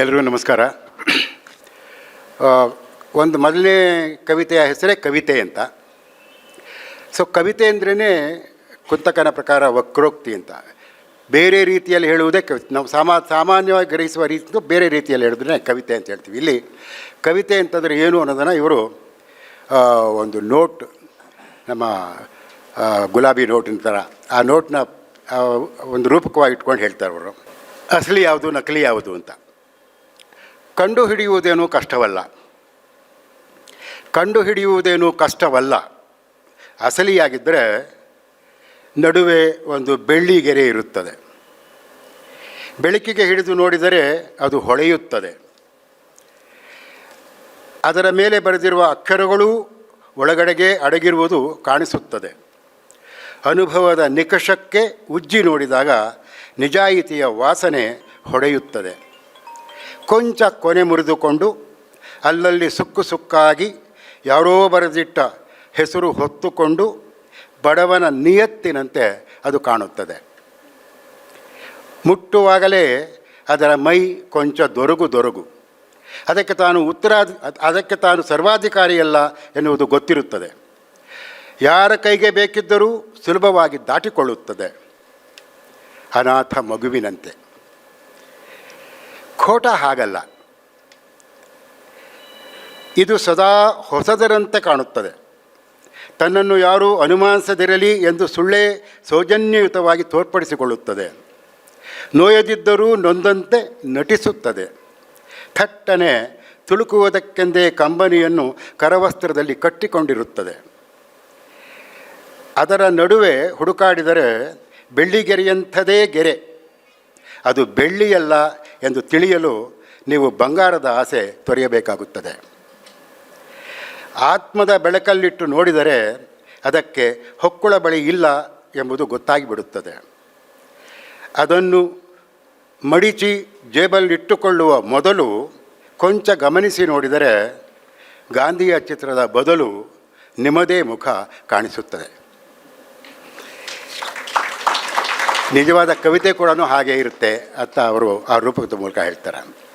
ಎಲ್ರಿಗೂ ನಮಸ್ಕಾರ. ಒಂದು ಮೊದಲನೇ ಕವಿತೆಯ ಹೆಸರೇ ಕವಿತೆ ಅಂತ. ಸೊ ಕವಿತೆ ಅಂದ್ರೇ ಕುಂತಕನ ಪ್ರಕಾರ ವಕ್ರೋಕ್ತಿ ಅಂತ. ಬೇರೆ ರೀತಿಯಲ್ಲಿ ಹೇಳುವುದೇ ಕವಿತೆ ನಾವು ಸಾಮಾ, ಸಾಮಾನ್ಯವಾಗಿ ಗ್ರಹಿಸುವ ರೀತಿ ಬೇರೆ ರೀತಿಯಲ್ಲಿ ಹೇಳಿದ್ರೆ ಕವಿತೆ ಅಂತ ಹೇಳ್ತೀವಿ. ಇಲ್ಲಿ ಕವಿತೆ ಅಂತಂದರೆ ಏನು ಅನ್ನೋದನ್ನು ಇವರು ಒಂದು ನೋಟ್, ನಮ್ಮ ಗುಲಾಬಿ ನೋಟಿನ ಥರ ಆ ನೋಟ್ನ ಒಂದು ರೂಪಕವಾಗಿ ಇಟ್ಕೊಂಡು ಹೇಳ್ತಾರೆ ಅವರು ಅಸಲಿ ಯಾವುದು, ನಕಲಿ ಯಾವುದು ಅಂತ. ಕಂಡು ಹಿಡಿಯುವುದೇನೂ ಕಷ್ಟವಲ್ಲ. ಕಂಡು ಹಿಡಿಯುವುದೇನೂ ಕಷ್ಟವಲ್ಲ. ಅಸಲಿಯಾಗಿದ್ದರೆ ನಡುವೆ ಒಂದು ಬೆಳ್ಳಿ ಗೆರೆ ಇರುತ್ತದೆ. ಬೆಳಕಿಗೆ ಹಿಡಿದು ನೋಡಿದರೆ ಅದು ಹೊಳೆಯುತ್ತದೆ. ಅದರ ಮೇಲೆ ಬರೆದಿರುವ ಅಕ್ಷರಗಳು ಒಳಗಡೆಗೆ ಅಡಗಿರುವುದು ಕಾಣಿಸುತ್ತದೆ. ಅನುಭವದ ನಿಕಷಕ್ಕೆ ಉಜ್ಜಿ ನೋಡಿದಾಗ ನಿಜಾಯಿತಿಯ ವಾಸನೆ ಹೊಡೆಯುತ್ತದೆ. ಕೊಂಚ ಕೊನೆ ಮುರಿದುಕೊಂಡು ಅಲ್ಲಲ್ಲಿ ಸುಕ್ಕು ಸುಕ್ಕಾಗಿ ಯಾರೋ ಬರೆದಿಟ್ಟ ಹೆಸರು ಹೊತ್ತುಕೊಂಡು ಬಡವನ ನಿಯತ್ತಿನಂತೆ ಅದು ಕಾಣುತ್ತದೆ. ಮುಟ್ಟುವಾಗಲೇ ಅದರ ಮೈ ಕೊಂಚ ದೊರಗು ದೊರಗು. ಅದಕ್ಕೆ ತಾನು ಉತ್ತರಾಧಿ ಅದಕ್ಕೆ ತಾನು ಸರ್ವಾಧಿಕಾರಿಯಲ್ಲ ಎನ್ನುವುದು ಗೊತ್ತಿರುತ್ತದೆ. ಯಾರ ಕೈಗೆ ಬೇಕಿದ್ದರೂ ಸುಲಭವಾಗಿ ದಾಟಿಕೊಳ್ಳುತ್ತದೆ. ಅನಾಥ ಮಗುವಿನಂತೆ. ಖೋಟ ಹಾಗಲ್ಲ. ಇದು ಸದಾ ಹೊಸದರಂತೆ ಕಾಣುತ್ತದೆ. ತನ್ನನ್ನು ಯಾರೂ ಅನುಮಾನಿಸದಿರಲಿ ಎಂದು ಸುಳ್ಳೇ ಸೌಜನ್ಯಯುತವಾಗಿ ತೋರ್ಪಡಿಸಿಕೊಳ್ಳುತ್ತದೆ. ನೋಯದಿದ್ದರೂ ನೊಂದಂತೆ ನಟಿಸುತ್ತದೆ. ಥಟ್ಟನೆ ತುಳುಕುವುದಕ್ಕೆಂದೇ ಕಂಬನಿಯನ್ನು ಕರವಸ್ತ್ರದಲ್ಲಿ ಕಟ್ಟಿಕೊಂಡಿರುತ್ತದೆ. ಅದರ ನಡುವೆ ಹುಡುಕಾಡಿದರೆ ಬೆಳ್ಳಿಗೆರೆಯಂಥದೇ ಗೆರೆ. ಅದು ಬೆಳ್ಳಿಯಲ್ಲ ಎಂದು ತಿಳಿಯಲು ನೀವು ಬಂಗಾರದ ಆಸೆ ತೊರೆಯಬೇಕಾಗುತ್ತದೆ. ಆತ್ಮದ ಬೆಳಕಲ್ಲಿಟ್ಟು ನೋಡಿದರೆ ಅದಕ್ಕೆ ಹೊಕ್ಕುಳ ಬಳಿ ಇಲ್ಲ ಎಂಬುದು ಗೊತ್ತಾಗಿಬಿಡುತ್ತದೆ. ಅದನ್ನು ಮಡಿಚಿ ಜೇಬಲ್ಲಿಟ್ಟುಕೊಳ್ಳುವ ಮೊದಲು ಕೊಂಚ ಗಮನಿಸಿ ನೋಡಿದರೆ ಗಾಂಧಿಯ ಚಿತ್ರದ ಬದಲು ನಿಮ್ಮದೇ ಮುಖ ಕಾಣಿಸುತ್ತದೆ. ನಿಜವಾದ ಕವಿತೆ ಕೂಡ ಹಾಗೆ ಇರುತ್ತೆ ಅಂತ ಅವರು ಆ ರೂಪಕದ ಮೂಲಕ ಹೇಳ್ತಾರೆ.